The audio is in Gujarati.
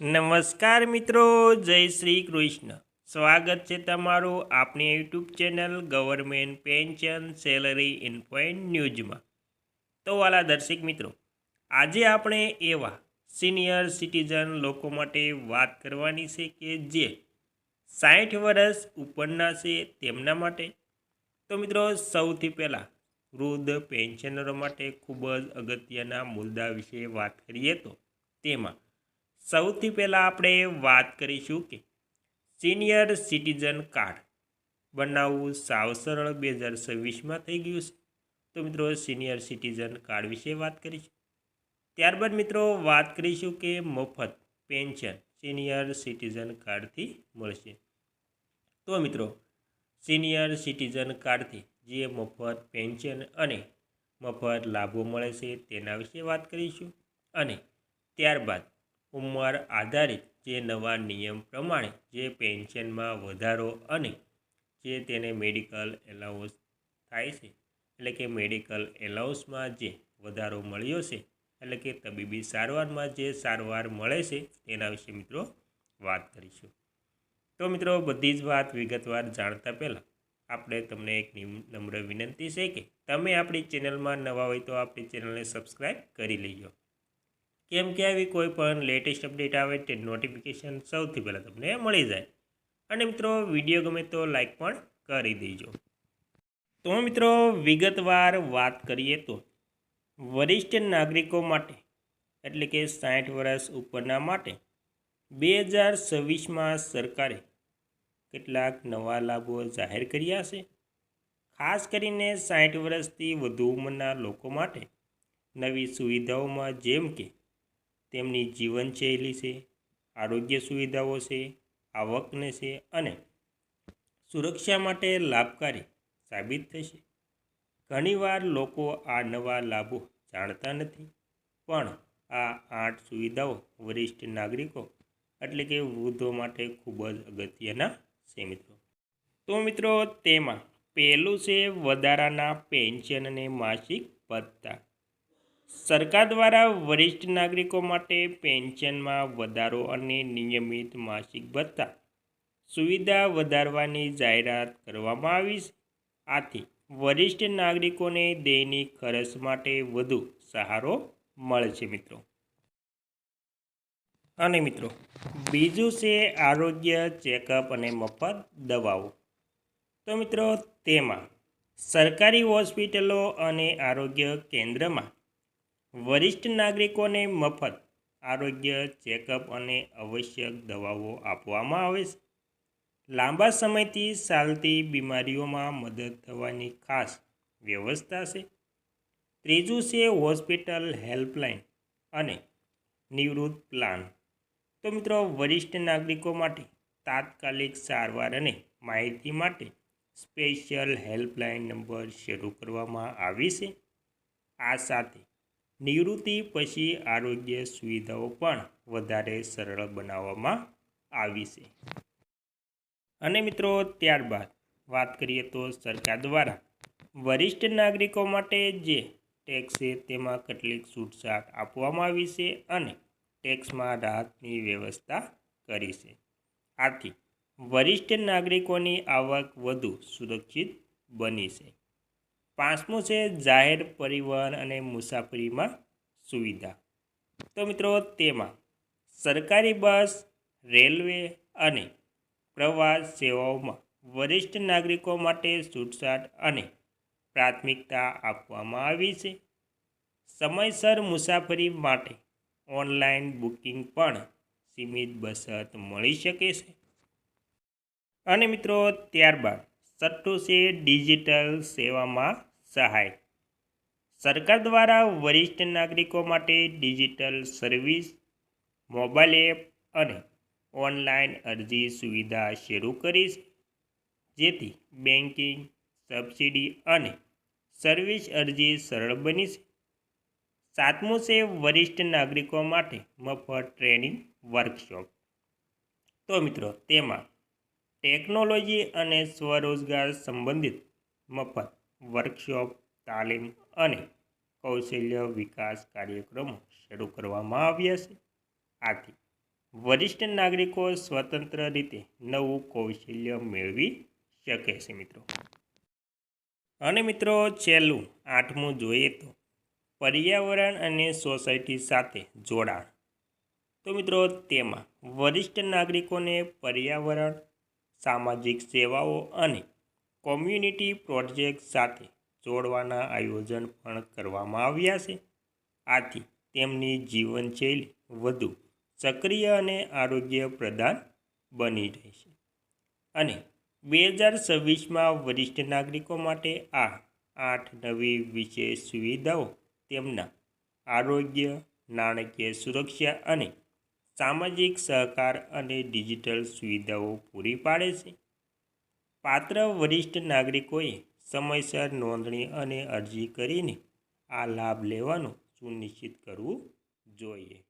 નમસ્કાર મિત્રો, જય શ્રી કૃષ્ણ. સ્વાગત છે તમારું આપણી YouTube channel government pension salary in ન્યૂઝમાં. તો વાલા દર્શક મિત્રો, આજે આપણે એવા સિનિયર સિટીઝન લોકો માટે વાત કરવાની છે કે જે સાઠ વર્ષ ઉપરના છે તેમના માટે. તો મિત્રો, સૌથી પહેલાં વૃદ્ધ પેન્શનરો માટે ખૂબ જ અગત્યના મુદ્દા વિશે વાત કરીએ તો તેમાં સૌથી પહેલાં આપણે વાત કરીશું કે સિનિયર સિટીઝન કાર્ડ બનાવવું સાવ સરળ બે હજાર છવ્વીસમાં થઈ ગયું છે. તો મિત્રો, સિનિયર સિટીઝન કાર્ડ વિશે વાત કરીશું. ત્યારબાદ મિત્રો, વાત કરીશું કે મફત પેન્શન સિનિયર સિટીઝન કાર્ડથી મળશે. તો મિત્રો, સિનિયર સિટીઝન કાર્ડથી જે મફત પેન્શન અને મફત લાભો મળે છે તેના વિશે વાત કરીશું. અને ત્યારબાદ ઉંમર આધારિત જે નવા નિયમ પ્રમાણે જે પેન્શનમાં વધારો અને જે તેને મેડિકલ એલાઉન્સ થાય છે, એટલે કે મેડિકલ એલાઉન્સમાં જે વધારો મળ્યો છે, એટલે કે તબીબી સારવારમાં જે સારવાર મળે છે, તેના વિશે મિત્રો વાત કરીશું. તો મિત્રો બધી જ વાત વિગતવાર જાણતા પહેલાં આપણે તમને એક નમ્ર વિનંતી છે કે તમે આપણી ચેનલમાં નવા હોય તો આપણી ચેનલને સબસ્ક્રાઈબ કરી લેજો. કેમ કે આવી કોઈ પણ લેટેસ્ટ અપડેટ આવે તે નોટિફિકેશન સૌથી પહેલાં તમને મળી જાય. અને મિત્રો, વીડિયો ગમે તો લાઇક પણ કરી દેજો. તો મિત્રો, વિગતવાર વાત કરીએ તો વરિષ્ઠ નાગરિકો માટે, એટલે કે સાઠ વર્ષ ઉપરના માટે, બે હજાર છવ્વીસમાં સરકારે કેટલાક નવા લાભો જાહેર કર્યા છે. ખાસ કરીને સાઠ વર્ષથી વધુ ઉંમરના લોકો માટે નવી સુવિધાઓમાં જેમ કે તેમની જીવનશૈલી છે, આરોગ્ય સુવિધાઓ છે, આવકને છે અને સુરક્ષા માટે લાભકારી સાબિત થશે. ઘણીવાર લોકો આ નવા લાભો જાણતા નથી, પણ આ આઠ સુવિધાઓ વરિષ્ઠ નાગરિકો એટલે કે વૃદ્ધો માટે ખૂબ જ અગત્યના છે મિત્રો. તો મિત્રો, તેમાં પહેલું છે વધારાના પેન્શન અને માસિક ભત્તા સરકાર દ્વારા વરિષ્ઠ નાગરિકો માટે પેન્શનમાં વધારો અને નિયમિત માસિક ભત્તા સુવિધા વધારવાની જાહેરાત કરવામાં આવી છે. આથી વરિષ્ઠ નાગરિકોને દૈનિક ખર્ચ માટે વધુ સહારો મળશે મિત્રો. અને મિત્રો, બીજું છે આરોગ્ય ચેકઅપ અને મફત દવાઓ. તો મિત્રો, તેમાં સરકારી હોસ્પિટલો અને આરોગ્ય કેન્દ્રમાં વરિષ્ઠ નાગરિકોને મફત આરોગ્ય ચેકઅપ અને આવશ્યક દવાઓ આપવામાં આવે છે. લાંબા સમયથી ચાલતી બીમારીઓમાં મદદ થવાની ખાસ વ્યવસ્થા છે. ત્રીજું છે હોસ્પિટલ હેલ્પલાઇન અને નિવૃત્ત પ્લાન. તો મિત્રો, વરિષ્ઠ નાગરિકો માટે તાત્કાલિક સારવાર અને માહિતી માટે સ્પેશિયલ હેલ્પલાઇન નંબર શરૂ કરવામાં આવી છે. આ સાથે નિવૃત્તિ પછી આરોગ્ય સુવિધાઓ પણ વધારે સરળ બનાવવામાં આવી છે. અને મિત્રો, ત્યારબાદ વાત કરીએ તો સરકાર દ્વારા વરિષ્ઠ નાગરિકો માટે જે ટેક્સ છે તેમાં કેટલીક છૂટછાટ આપવામાં આવી છે અને ટેક્સમાં રાહતની વ્યવસ્થા કરી છે. આથી વરિષ્ઠ નાગરિકોની આવક વધુ સુરક્ષિત બની છે. પાંચમું છે જાહેર પરિવહન અને મુસાફરીમાં સુવિધા. તો મિત્રો તેમાં સરકારી બસ, રેલવે અને પ્રવાસ સેવાઓમાં વરિષ્ઠ નાગરિકો માટે છૂટછાટ અને પ્રાથમિકતા આપવામાં આવી છે. સમયસર મુસાફરી માટે ઓનલાઈન બુકિંગ પણ સીમિત બસત મળી શકે છે. અને મિત્રો ત્યારબાદ છઠ્ઠું છે ડિજિટલ સેવામાં સહાય. સરકાર દ્વારા વરિષ્ઠ નાગરિકો માટે ડિજિટલ સર્વિસ, મોબાઈલ એપ અને ઓનલાઈન અરજી સુવિધા શરૂ કરી જેથી બેન્કિંગ સબસિડી અને સર્વિસ અરજી સરળ બની છે સાતમું છે વરિષ્ઠ નાગરિકો માટે મફત ટ્રેનિંગ વર્કશોપ. તો મિત્રો, તેમાં ટેકનોલોજી અને સ્વરોજગાર સંબંધિત મફત વર્કશોપ, તાલીમ અને કૌશલ્ય વિકાસ કાર્યક્રમો શરૂ કરવામાં આવ્યા છે. આથી વરિષ્ઠ નાગરિકો સ્વતંત્ર રીતે નવું કૌશલ્ય મેળવી શકે છે મિત્રો. અને મિત્રો, છેલ્લું આઠમું જોઈએ તો પર્યાવરણ અને સોસાયટી સાથે જોડાણ. તો મિત્રો, તેમાં વરિષ્ઠ નાગરિકોને પર્યાવરણ સામાજિક સેવાઓ અને કોમ્યુનિટી પ્રોજેક્ટ સાથે જોડવાના આયોજન પણ કરવામાં આવ્યા છે. આથી તેમની જીવનશૈલી વધુ સક્રિય અને આરોગ્ય પ્રદાન બની રહેશે અને બે હજાર છવ્વીસમાં વરિષ્ઠ નાગરિકો માટે આ આઠ નવી વિશેષ સુવિધાઓ તેમના આરોગ્ય, નાણાકીય સુરક્ષા અને સામાજિક સહકાર અને ડિજિટલ સુવિધાઓ પૂરી પાડે છે. પાત્ર વરિષ્ઠ નાગરિકોએ સમયસર નોંધણી અને અરજી કરીને આ લાભ લેવાનું સુનિશ્ચિત કરવું જોઈએ.